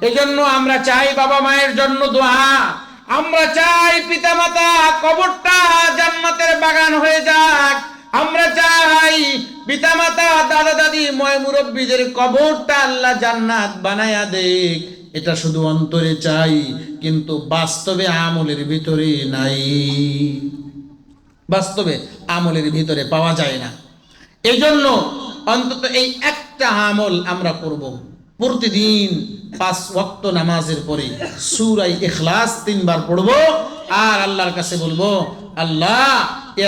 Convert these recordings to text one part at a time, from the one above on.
এই জন্য আমরা চাই বাবা মায়ের জন্য দোয়া। আমরা চাই পিতামাতা কবরটা জান্নাতের বাগান হয়ে যাক। আমরা চাই পিতামাতা, দাদা, দাদি, ময় মুরব্বীদের কবরটা আল্লাহ জান্নাত বানায়া দেখ এটা শুধু অন্তরে চাই, কিন্তু বাস্তবে আমলের ভিতরে নাই। বাস্তবে আমলের ভিতরে পাওয়া যায় না। এই জন্য অন্তত এই একটা আমল আমরা করব। প্রতিদিন পাঁচ ওয়াক্ত নামাজের পরে সুরাই ইখলাস তিনবার পড়ব আর আল্লাহর কাছে বলব, আল্লাহ,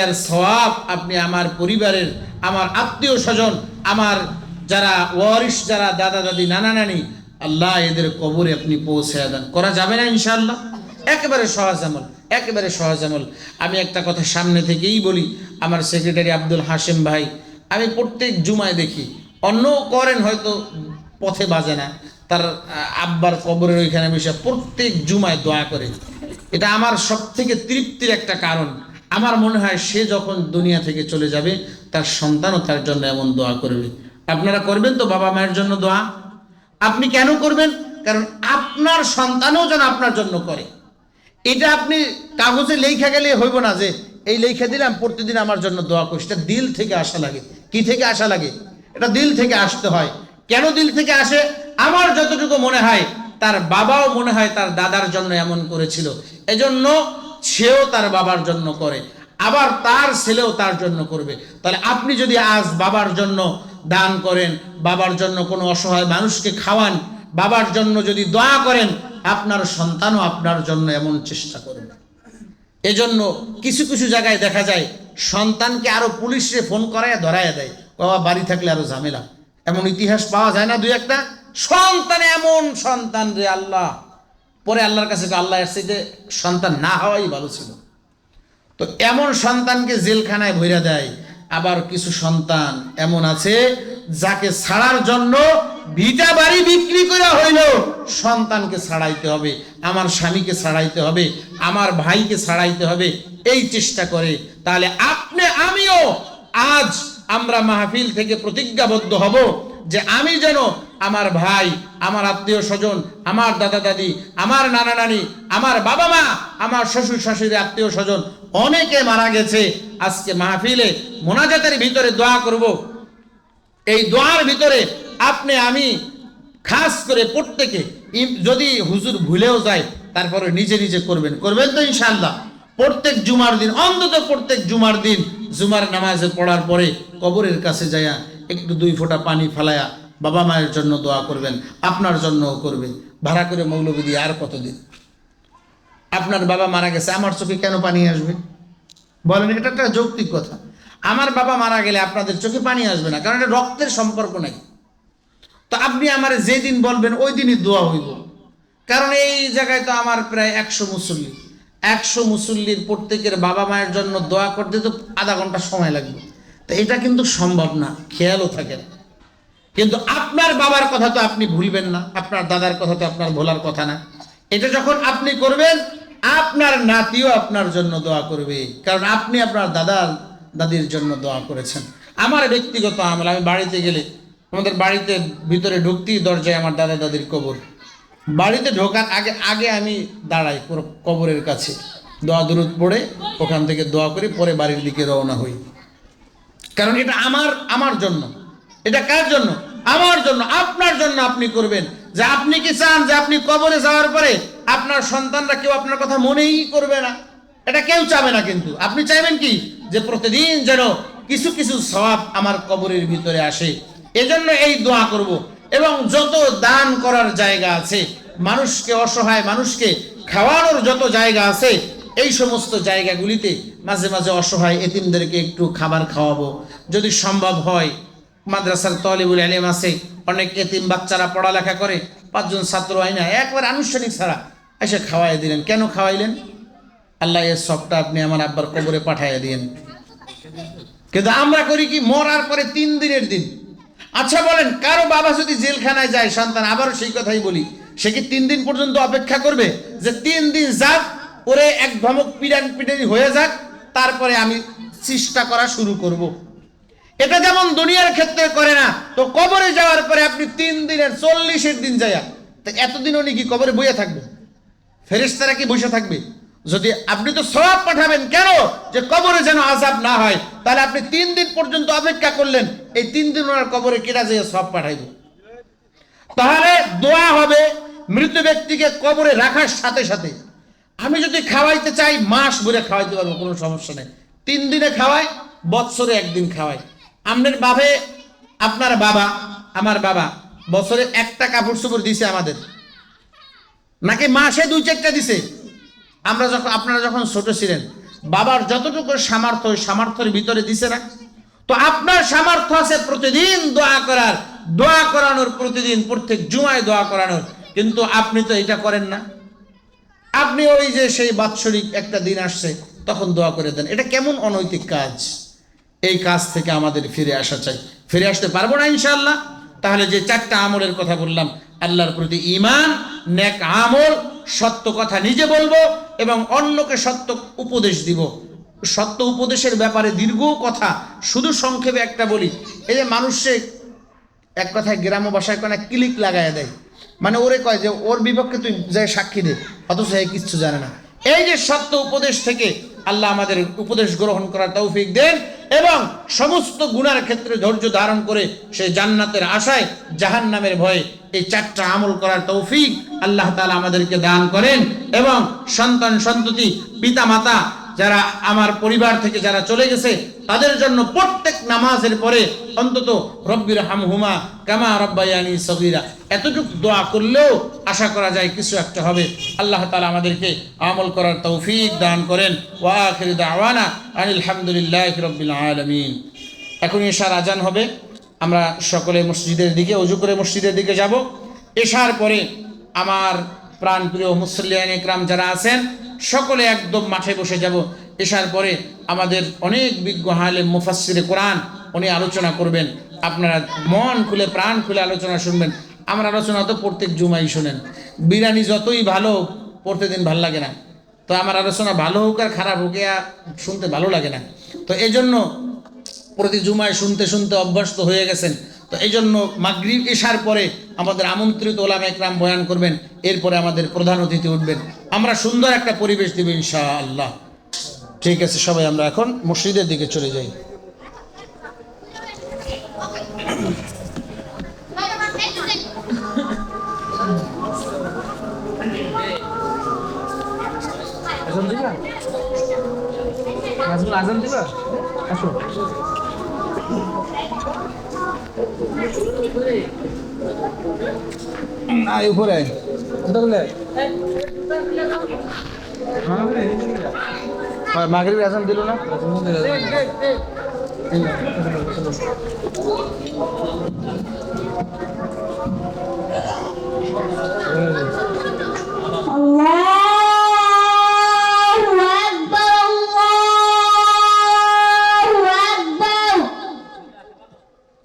এর সওয়াব আপনি আমার পরিবারের, আমার আত্মীয় স্বজন, আমার যারা ওয়ারিস যারা দাদা দাদি, নানা নানি, আল্লাহ এদের কবরে আপনি পৌঁছে দেন। করা যাবে না ইনশাল্লাহ একেবারে সহজ আমল, একেবারে সহজ আমল। আমি একটা কথা সামনে থেকেই বলি, আমার সেক্রেটারি আব্দুল হাশেম ভাই, আমি প্রত্যেক জুমায় দেখি, অন্য করেন হয়তো পথে বাজে না। তার আব্বার কবরের ওইখানে মিশে প্রত্যেক জুমায় দোয়া করে। এটা আমার সব থেকে তৃপ্তির একটা কারণ। আমার মনে হয় সে যখন দুনিয়া থেকে চলে যাবে, তার সন্তানও তার জন্য এমন দোয়া করবে। আপনারা করবেন তো বাবা মায়ের জন্য দোয়া? আপনি কেন করবেন? কারণ আপনার সন্তানও যেন আপনার জন্য করে। এটা আপনি কাগজে লেখা গেলে হইব না যে, এই লেখা দিলাম, প্রতিদিন আমার জন্য দোয়া করিস এটা দিল থেকে আসা লাগে। কি থেকে আসা লাগে? এটা দিল থেকে আসতে হয়। কেন দিল থেকে আসে? আমার যতটুকু মনে হয়, তার বাবাও মনে হয় তার দাদার জন্য এমন করেছিল। এজন্য সেও তার বাবার জন্য করে। আবার তার ছেলেও তার জন্য করবে। তাহলে আপনি যদি আজ বাবার জন্য দান করেন, বাবার জন্য কোনো অসহায় মানুষকে খাওয়ান, বাবার জন্য যদি দোয়া করেন, আপনার সন্তানও আপনার জন্য এমন চেষ্টা করবে। এজন্য কিছু কিছু জায়গায় দেখা যায়, সন্তানকে আরও পুলিশে ফোন করায় ধরায় দেয়। বাবা, বাড়ি থাকলে আরও ঝামেলা। এমন ইতিহাস পাওয়া যায় না দুই একটা? সন্তান এমন সন্তান রে আল্লাহ। পরে আল্লাহর কাছে আল্লাহ এসছে যে সন্তান না হওয়াই ভালো ছিল। তো এমন সন্তানকে জেলখানায় ভইরা দেয়। আবার কিছু সন্তান এমন আছে যাকে ছাড়ার জন্য ভিটা বাড়ি বিক্রি করা হইল। সন্তানকে ছাড়াইতে হবে, আমার স্বামীকে ছাড়াইতে হবে, আমার ভাইকে ছাড়াইতে হবে, এই চেষ্টা করে। তাহলে আপনি, আমিও আজ আমরা মাহফিল থেকে প্রতিজ্ঞাবদ্ধ হব যে আমি যেন আমার ভাই, আমার আত্মীয় স্বজন, আমার দাদা দাদি, আমার নানা নানি, আমার বাবা মা, আমার শ্বশুর শাশুড়ি, আত্মীয় স্বজন অনেকে মারা গেছে। আজকে মাহফিলে মোনাজাতের ভিতরে দোয়া করব। এই দোয়ার ভিতরে আপনি, আমি খাস করে প্রত্যেকে, যদি হুজুর ভুলেও যায়, তারপরে নিজে নিজে করবেন। করবেন তো ইনশাল্লাহ প্রত্যেক জুমার দিন, অন্তত প্রত্যেক জুমার দিন জুমার নামাজে পড়ার পরে কবরের কাছে যায়া একটু দুই ফোঁটা পানি ফেলায়া বাবা মায়ের জন্য দোয়া করবেন, আপনার জন্যও করবেন। ভাড়া করে মৌলবী দিয়ে আর কতদিন? আপনার বাবা মারা গেছে, আমার চোখে কেন পানি আসবে? বলেন, এটা একটা যৌক্তিক কথা। আমার বাবা মারা গেলে আপনাদের চোখে পানি আসবে না, কারণ এটা রক্তের সম্পর্ক নাই। তো আপনি আমার যেদিন বলবেন, ওই দিনই দোয়া হইব। কারণ এই জায়গায় তো আমার প্রায় একশো মুসল্লি। একশো মুসল্লির প্রত্যেকের বাবা মায়ের জন্য দোয়া করতে তো আধা ঘণ্টা সময় লাগবে। তো এটা কিন্তু সম্ভব না, খেয়ালও থাকে না। কিন্তু আপনার বাবার কথা তো আপনি ভুলবেন না, আপনার দাদার কথা তো আপনার ভোলার কথা না। এটা যখন আপনি করবেন, আপনার নাতিও আপনার জন্য দোয়া করবে, কারণ আপনি আপনার দাদা দাদির জন্য দোয়া করেছেন। আমার ব্যক্তিগত আমল, আমি বাড়িতে গেলে, আমাদের বাড়িতে ভিতরে ঢুকতেই দরজায় আমার দাদা দাদির কবর। বাড়িতে ঢোকার আগে আগে আমি দাঁড়াই কবরের কাছে। দোয়া দূরত পড়ে, ওখান থেকে দোয়া করে, পরে বাড়ির দিকে রওনা হই। কারণ এটা আমার আমার জন্য। এটা কার জন্য? আমার জন্য, আপনার জন্য আপনি করবেন। যে আপনি কি চান, যে আপনি কবরে যাওয়ার পরে আপনার সন্তানরা কেউ আপনার কথা মনেই করবে না। এটা কেউ চাবে না কিন্তু। আপনি চাইবেন কি? যে প্রতিদিন যেন কিছু কিছু সওয়াব আমার কবরের ভিতরে আসে। এজন্য এই দোয়া করব। এবং যত দান করার জায়গা আছে, মানুষকে অসহায় মানুষকে খাওয়ানোর যত জায়গা আছে, এই সমস্ত জায়গাগুলিতে মাঝে মাঝে অসহায় এতিমদেরকে একটু খাবার খাওয়াবো। যদি সম্ভব হয়, মাদ্রাসার তলিবুল আলিম আছে, অনেক এতিম বাচ্চারা পড়ালেখা করে, পাঁচজন ছাত্র হয় না, একবার আনুষ্ঠানিক ছাড়া এসে খাওয়াই দিলেন। কেন খাওয়াইলেন? আল্লাহ এর সবটা আপনি আমার আব্বার কবরে পাঠাইয়া দিয়েন। কিন্তু আমরা করি কি, মরার পরে তিন দিনের দিন আচ্ছা বলেন, কারও বাবা যদি জেলখানায় যায়, সন্তান, আবারও সেই কথাই বলি, সে কি তিন দিন পর্যন্ত অপেক্ষা করবে? যে তিন দিন যাক, ওরে এক ধমক পিড়ান পিটানি হয়ে যাক, তারপরে আমি চেষ্টা করা শুরু করব। এটা যেমন দুনিয়ার ক্ষেত্রে করে না, তো কবরে যাওয়ার পরে আপনি তিন দিনের চল্লিশের দিন যায়া এতদিন উনি কি কবরে বইয়া থাকবে ফেরেশতারা কি বসে থাকবে? যদি আপনি তো সব পাঠাবেন, কেন? যে কবরে যেন আজাব না হয়। তাহলে আপনি তিন দিন পর্যন্ত অপেক্ষা করলেন, এই তিন দিন ওনার কবরে কেটা যেয়ে সব পাঠাইবে তাহলে দোয়া হবে মৃত ব্যক্তিকে কবরে রাখার সাথে সাথে। আমি যদি খাওয়াইতে চাই, মাস ভরে খাওয়াইতে পারব, কোনো সমস্যা নেই। তিন দিনে খাওয়াই, বৎসরে একদিন খাওয়াই। আপনার বাবে আপনার বাবা, আমার বাবা, বছরে একটা কাপড় চোপড় দিছে আমাদের। নাকি মাসে দুই চারটা দিছে? আমরা যখন আপনারা যখন ছোট ছিলেন, বাবার যতটুকু সামর্থ্য, ওই সামর্থ্যের ভিতরে দিছে না। তো আপনার সামর্থ্য আছে প্রতিদিন দোয়া করার। দোয়া করানোর প্রতিদিন, প্রত্যেক জুমায় দোয়া করানোর। কিন্তু আপনি তো এটা করেন না। আপনি ওই যে সেই বাৎসরিক একটা দিন আসছে, তখন দোয়া করে দেন। এটা কেমন অনৈতিক কাজ? এই কাজ থেকে আমাদের ফিরে আসা চাই। ফিরে আসতে পারব না ইনশাল্লাহ তাহলে যে চারটা আমলের কথা বললাম আল্লাহর প্রতি ইমান নেক আমল, সত্য কথা নিজে বলব এবং অন্যকে সত্য উপদেশ দিব। সত্য উপদেশের ব্যাপারে দীর্ঘ কথা, শুধু সংক্ষেপে একটা বলি। এই যে মানুষে এক কথায় গ্রাম ভাষায় কোনো ক্লিক লাগায় দেয়। মানে ওরে কয় যে, ওর বিপক্ষে তুই যাই সাক্ষী দে, অথচ কিচ্ছু জানে না। এই যে সত্য উপদেশ থেকে আল্লাহ আমাদের উপদেশ গ্রহণ করার তৌফিক দেন এবং সমস্ত গুণার ক্ষেত্রে ধৈর্য ধারণ করে সে জান্নাতের আশায় জাহান নামের ভয়ে এই চারটা আমল করার তৌফিক আল্লাহ তালা আমাদেরকে দান করেন এবং সন্তান সন্ততি পিতা মাতা যারা আমার পরিবার থেকে যারা চলে গেছে, তাদের জন্য প্রত্যেক নামাজের পরে অন্তত রব্বির হামহুমা কামা রব্বায়ানি সগিরা। এতটুকু দোয়া করলেও আশা করা যায় কিছু একটা হবে। আল্লাহ তালা আমাদেরকে আমল করার তৌফিক দান করেন। ওয়াখির দাওয়ানা আনিল হামদুলিল্লাহ রব্বিল আলমিন। এখন এশার আজান হবে। আমরা সকলে মসজিদের দিকে, অজু করে মসজিদের দিকে যাব। এশার পরে আমার প্রাণপ্রিয় মুসলিয়ান একরাম যারা আছেন সকলে একদম মাঠে বসে যাব। এসার পরে আমাদের অনেক বিজ্ঞ হালে মুফাসিরে কোরআন, উনি আলোচনা করবেন। আপনারা মন খুলে, প্রাণ খুলে আলোচনা শুনবেন। আমার আলোচনা তো প্রত্যেক জুমাই শোনেন। বিরিয়ানি যতই ভালো পড়তে দিন ভালো লাগে না। তো আমার আলোচনা ভালো হোক আর খারাপ হোক শুনতে ভালো লাগে না। তো এজন্য প্রতি জুমায় শুনতে শুনতে অভ্যস্ত হয়ে গেছেন। তো এই জন্য মাগরিব এসার পরে আমাদের আমন্ত্রিত ওলাম একরাম বয়ান করবেন, এরপরে আমাদের প্রধান অতিথি উঠবেন। আমরা সুন্দর একটা পরিবেশ দেব ইনশা আল্লাহ ঠিক আছে, সবাই আমরা এখন মসজিদের দিকে চলে যাই। আজান দিবা? আসো। না উপরে। মাগরিব রেশন দিল না? Thank you.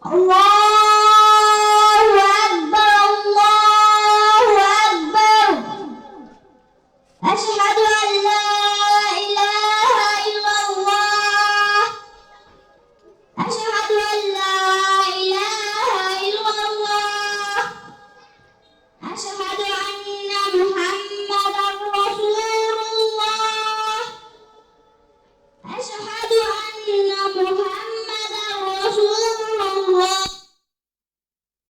哇